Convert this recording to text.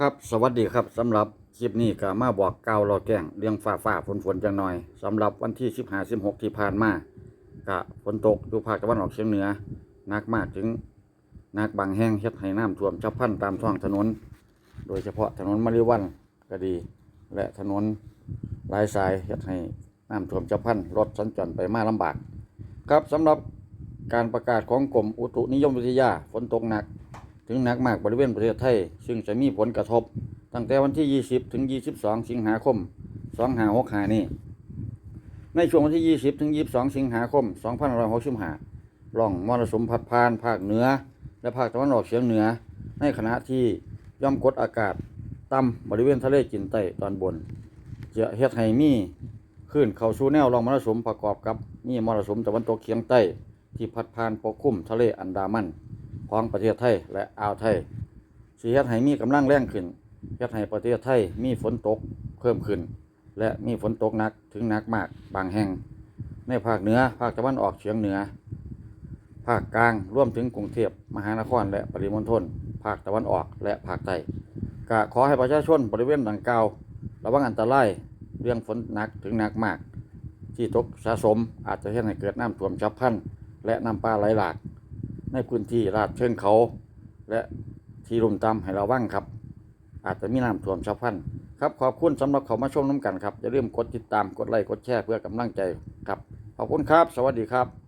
ครับสวัสดีครับสำหรับคลิปนี้ก็มาบอกกล่าวรอแก้งเรื่องฟ้าฟ้าฝนฝนจังหน่อยสำหรับวันที่สิบห้าสิบหกที่ผ่านมาก็ฝนตกอยู่ภาคตะวันออกเฉียงเหนือหนักมากถึงหนักบางแห่งเฮ็ดให้น้ำท่วมฉับพลันตามท้องถนน โดยเฉพาะถนนมะริวันก็ดี และถนนหลายสายเฮ็ดให้น้ำท่วมฉับพลันรถสัญจรไปมาลำบาก ครับสำหรับการประกาศของกรมอุตุนิยมวิทยาฝนตกหนัก ถึงหนักมากบริเวณประเทศไทย ซึ่งจะมีผลกระทบ ตั้งแต่วันที่ 20 ถึง 22 สิงหาคม 2565 นี้ ในช่วงวันที่ 20 ถึง 22 สิงหาคม 2565ร่องมรสุมพัดผ่านภาคเหนือ และภาคตะวันออกเฉียงเหนือ ในขณะที่ย่อมกดอากาศต่ำบริเวณทะเลจีนใต้ตอนบน จะเฮ็ดให้มีคลื่นเข้าสู่แนวร่องมรสุมประกอบกับมีมรสุมตะวันตกเฉียงใต้ที่พัดผ่านปกคลุมทะเลอันดามัน ของประเทศไทยและอ่าวไทยสิเฮ็ดให้มีกำลังแรงขึ้นเฮ็ดให้ประเทศไทยมีฝนตกเพิ่มขึ้น และมีฝนตกหนักถึงหนักมากบางแห่ง ในภาคเหนือภาคตะวันออกเฉียงเหนือ ภาคกลางรวมถึงกรุงเทพมหานครและปริมณฑลภาคตะวันออกและภาคใต้ก็ขอให้ประชาชนบริเวณดังกล่าวระวังอันตรายเรื่องฝนหนักถึงหนักมาก ที่ตกสะสมอาจจะเฮ็ดให้เกิดน้ำท่วมฉับพลันและน้ำป่าไหลหลาก ในพื้นที่ลาดเชิงเขา และที่ลุ่มต่ำให้ระวังครับ อาจจะมีน้ำท่วมฉับพลันครับขอบคุณสำหรับเขามาชมน้ำกันครับอย่าลืมกดติดตามกดไลค์กดแชร์เพื่อกำลังใจครับขอบคุณครับ สวัสดีครับ